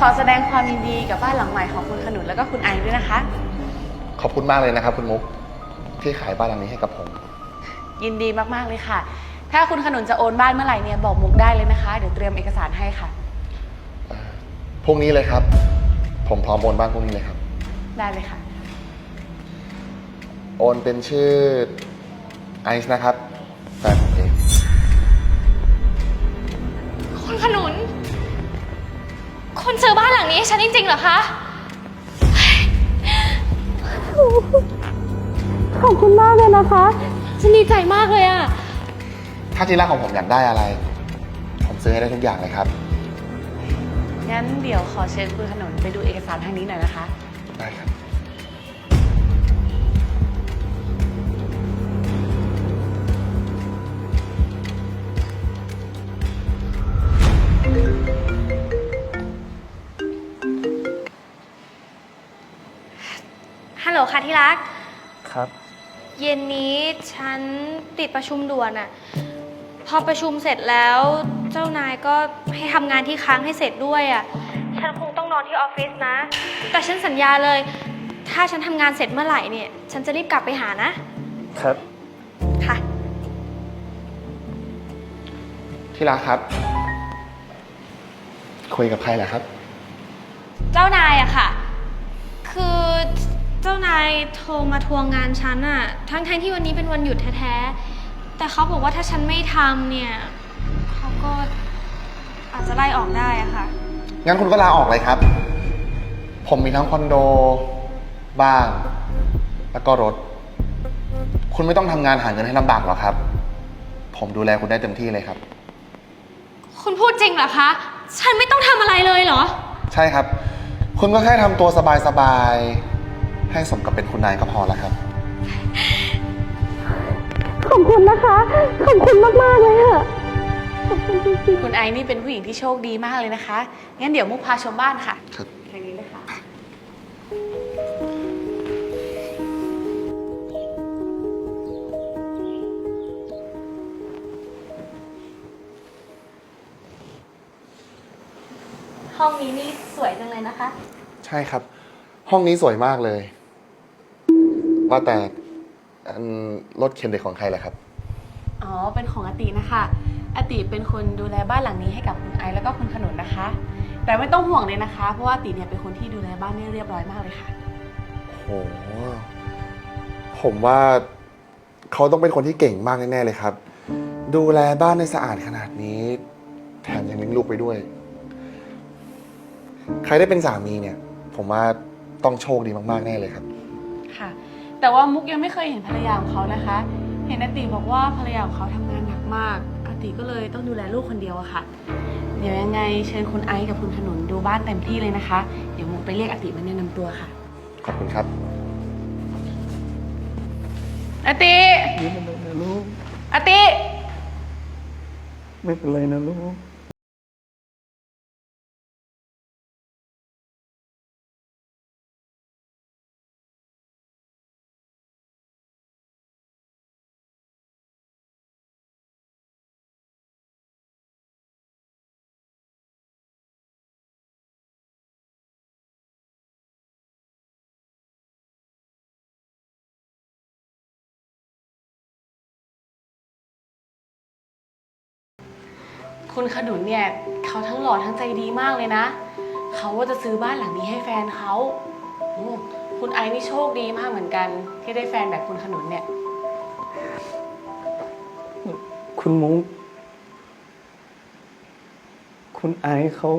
ขอแสดงความยินดีกับบ้านหลังใหม่ของคุณขนุนแล้วก็คุณไอซ์ด้วยนะคะ ขอบคุณมากเลยนะครับ คุณมุกที่ขายบ้านหลังนี้ให้กับผม ยินดีมากๆเลยค่ะ ถ้าคุณขนุนจะโอนบ้านเมื่อไหร่เนี่ยบอกมุกได้เลยนะคะ เดี๋ยวเตรียมเอกสารให้ค่ะ พรุ่งนี้เลยครับ ผมพร้อมโอนบ้านพรุ่งนี้เลยครับ ได้เลยค่ะ โอนเป็นชื่อไอซ์นะครับ คุณซื้อบ้านหลังนี้ให้ฉันจริงๆเหรอคะ ขอบคุณมากเลยนะคะ ฉันดีใจมากเลยอะถ้าที่รักของผมอยากได้อะไร ผมซื้อให้ได้ทุกอย่างเลยครับ งั้นเดี๋ยวขอเชิญคุณขนุนไปดูเอกสารทางนี้หน่อยนะคะ ได้ครับ ค่ะที่รัก ครับ เย็นนี้ฉันติดประชุมด่วนอะพอประชุมเสร็จแล้วเจ้านายก็ให้ทำงานที่ค้างให้เสร็จด้วยอะฉันคงต้องนอนที่ออฟฟิศนะ แต่ฉันสัญญาเลย ถ้าฉันทำงานเสร็จเมื่อไหร่เนี่ย ฉันจะรีบกลับไปหานะ ครับ ค่ะ ที่รักครับ คุยกับใครเหรอครับ เจ้านายอะค่ะ คือ เจ้านายโทรมาทวงงานฉันอะทั้งๆที่วันนี้เป็นวันหยุดแท้ๆ แต่เขาบอกว่าถ้าฉันไม่ทำเนี่ยเขาก็อาจจะไล่ออกได้อะค่ะ งั้นคุณก็ลาออกเลยครับ ผมมีทั้งคอนโด บ้าน แล้วก็รถ คุณไม่ต้องทำงานหาเงินให้ลำบากหรอกครับ ผมดูแลคุณได้เต็มที่เลยครับ คุณพูดจริงเหรอคะ ฉันไม่ต้องทำอะไรเลยเหรอ ใช่ครับ คุณก็แค่ทำตัวสบายๆ ให้สมกับเป็นคุณนายก็พอแล้วครับ ขอบคุณนะคะ ขอบคุณมาก ๆ เลยค่ะ ขอบคุณจริงๆคุณไอซ์นี่เป็นผู้หญิงที่โชคดีมากเลยนะคะ งั้นเดี๋ยวมุกพาชมบ้านค่ะครับ ทางนี้เลยค่ะ ห้องนี้นี่สวยจังเลยนะคะ ใช่ครับ ห้องนี้สวยมากเลย ว่าแต่อันรถเข็นเด็กของใครล่ะครับ อ๋อ เป็นของอาตินะคะอาติเป็นคนดูแลบ้านหลังนี้ให้กับคุณไอซ์แล้วก็คุณขนุนนะคะ แต่ไม่ต้องห่วงเลยนะคะ เพราะว่าอาติเนี่ยเป็นคนที่ดูแลบ้านได้เรียบร้อยมากเลยค่ะ โห ผมว่าเขาต้องเป็นคนที่เก่งมากแน่ๆเลยครับ ดูแลบ้านในสะอาดขนาดนี้ แถมยังเลี้ยงลูกไปด้วย ใครได้เป็นสามีเนี่ย ผมว่าต้องโชคดีมากๆแน่เลยครับ ค่ะ แต่ว่ามุกยังไม่เคยเห็นภรรยาของเขานะคะ เห็นอาติบอกว่าภรรยาของเขาทำงานหนักมากอาติก็เลยต้องดูแลลูกคนเดียวอะค่ะ เดี๋ยวยังไงเชิญคุณไอซ์กับคุณขนุนดูบ้านเต็มที่เลยนะคะ เดี๋ยวมุกไปเรียกอาติมาแนะนำตัวค่ะขอบคุณครับอาติไม่เป็นไรนะลูกอาติ ไม่เป็นไรนะลูก คุณขนุนเนี่ยเขาทั้งหล่อทั้งใจดีมากเลยนะ เขาว่าจะซื้อบ้านหลังนี้ให้แฟนเขาโอ้คุณไอซ์นี่โชคดีมากเหมือนกัน ที่ได้แฟนแบบคุณขนุนเนี่ย คุณมุกคุณไอซ์เขา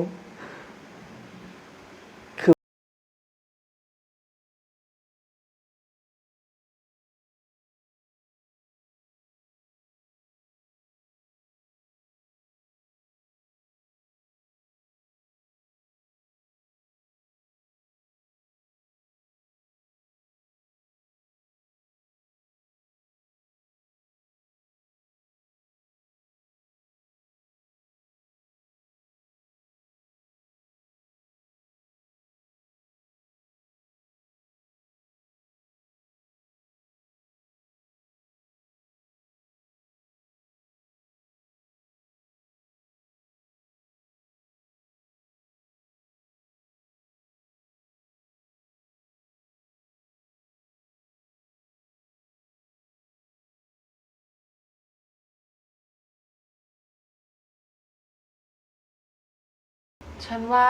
ฉันว่า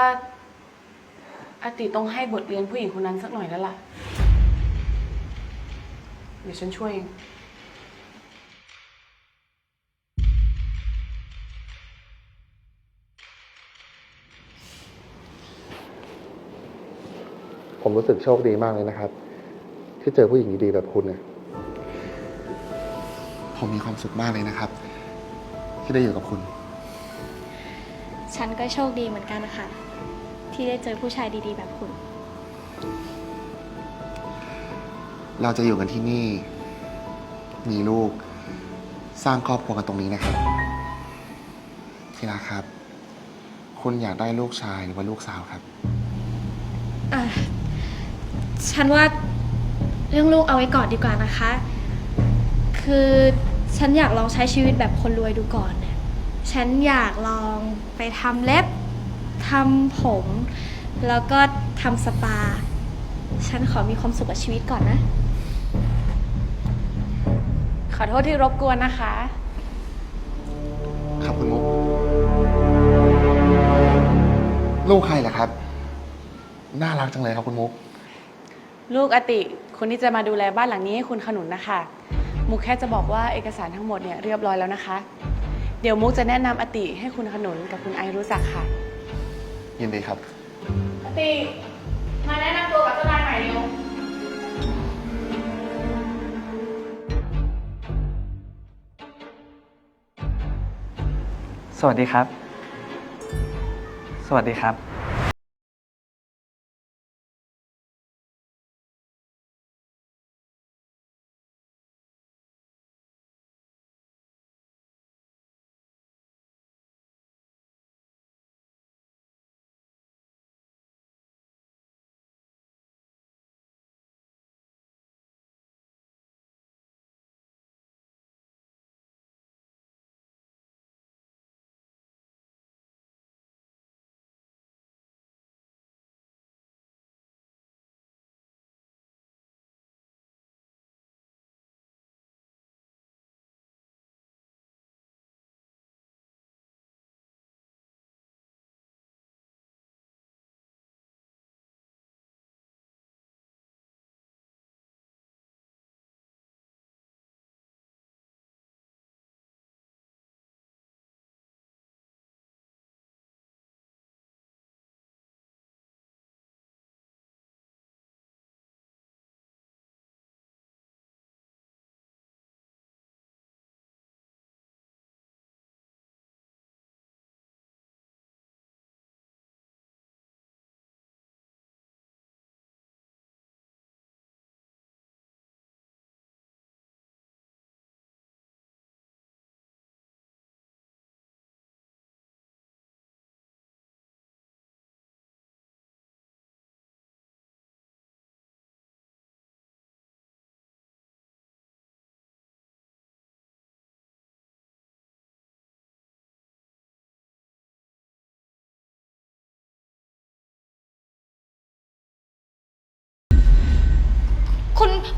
อาติต้องให้บทเรียนผู้หญิงคนนั้นสักหน่อยแล้วล่ะ เดี๋ยวฉันช่วยเอง ผมรู้สึกโชคดีมากเลยนะครับ ที่เจอผู้หญิงดีๆแบบคุณเนี่ยผมมีความสุขมากเลยนะครับ ที่ได้อยู่กับคุณ ฉันก็โชคดีเหมือนกันนะคะที่ได้เจอผู้ชายดีๆ แบบคุณ เราจะอยู่กันที่นี่ มีลูก สร้างครอบครัวกันตรงนี้นะครับ ที่รักครับ คุณอยากได้ลูกชายหรือว่าลูกสาวครับ อะ ฉันว่าเรื่องลูกเอาไว้ก่อนดีกว่านะคะ คือฉันอยากลองใช้ชีวิตแบบคนรวยดูก่อนเนี่ย ฉันอยากลองไปทำเล็บทำผม แล้วก็ทำสปา ฉันขอมีความสุขกับชีวิตก่อนนะ ขอโทษที่รบกวนนะคะ ครับคุณมุก ลูกใครเหรอครับ น่ารักจังเลยครับคุณมุก ลูกอติคนที่จะมาดูแลบ้านหลังนี้ให้คุณขนุนนะคะ มุกแค่จะบอกว่าเอกสารทั้งหมดเนี่ยเรียบร้อยแล้วนะคะ เดี๋ยวมุกจะแนะนำอติให้คุณขนุนกับคุณไอรู้จักค่ะ ยินดีครับ อติ มาแนะนำตัวกับเจ้านายใหม่เร็วสวัสดีครับ สวัสดีครับ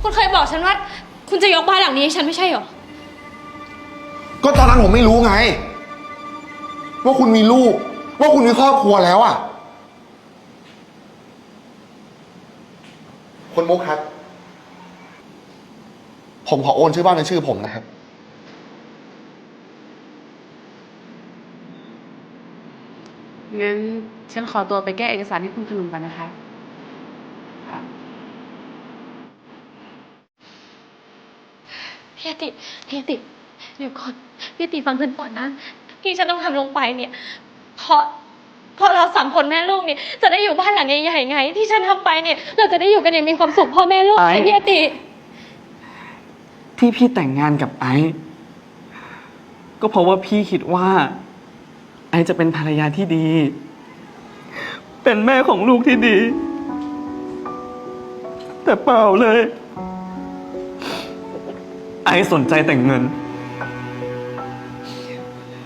คุณคุณเคยบอกฉันว่า คุณจะยกบ้านหลังนี้ให้ฉันไม่ใช่เหรอ ก็ตอนนั้นผมไม่รู้ไง ว่าคุณมีลูก ว่าคุณมีครอบครัวแล้วอะคุณมุกครับ ผมขอโอนชื่อบ้านเป็นชื่อผมนะครับ งั้นฉันขอตัวไปแก้เอกสารให้คุณขนุนก่อนนะคะค่ะ พี่อติพี่อติเดี๋ยวก่อนพี่อติฟังฉันก่อนนะที่ฉันต้องทำลงไปเนี่ย เพราะเพราะเราสามคนแม่ลูกเนี่ยจะได้อยู่บ้านหลังใหญ่ๆไง ที่ฉันทำไปเนี่ย เราจะได้อยู่กันอย่างมีความสุขพ่อแม่ลูกไอ้ ไอ้พี่อติ ที่พี่แต่งงานกับไอซ์ก็เพราะว่าพี่คิดว่า ไอซ์จะเป็นภรรยาที่ดี เป็นแม่ของลูกที่ดี แต่เปล่าเลย ไอซ์สนใจแต่งเงิน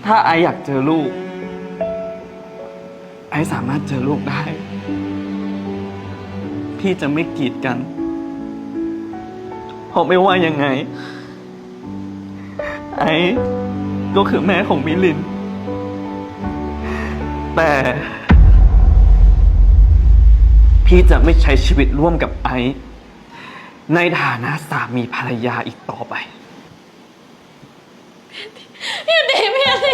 ถ้าไอซ์อยากเจอลูก ไอซ์สามารถเจอลูกได้ พี่จะไม่กีดกัน เพราะไม่ว่ายังไง ไอ้ก็คือแม่ของมิลิน แต่ พี่จะไม่ใช้ชีวิตร่วมกับไอซ์ ในฐานะสามีภรรยาอีกต่อไป พี่ตีพี่ตี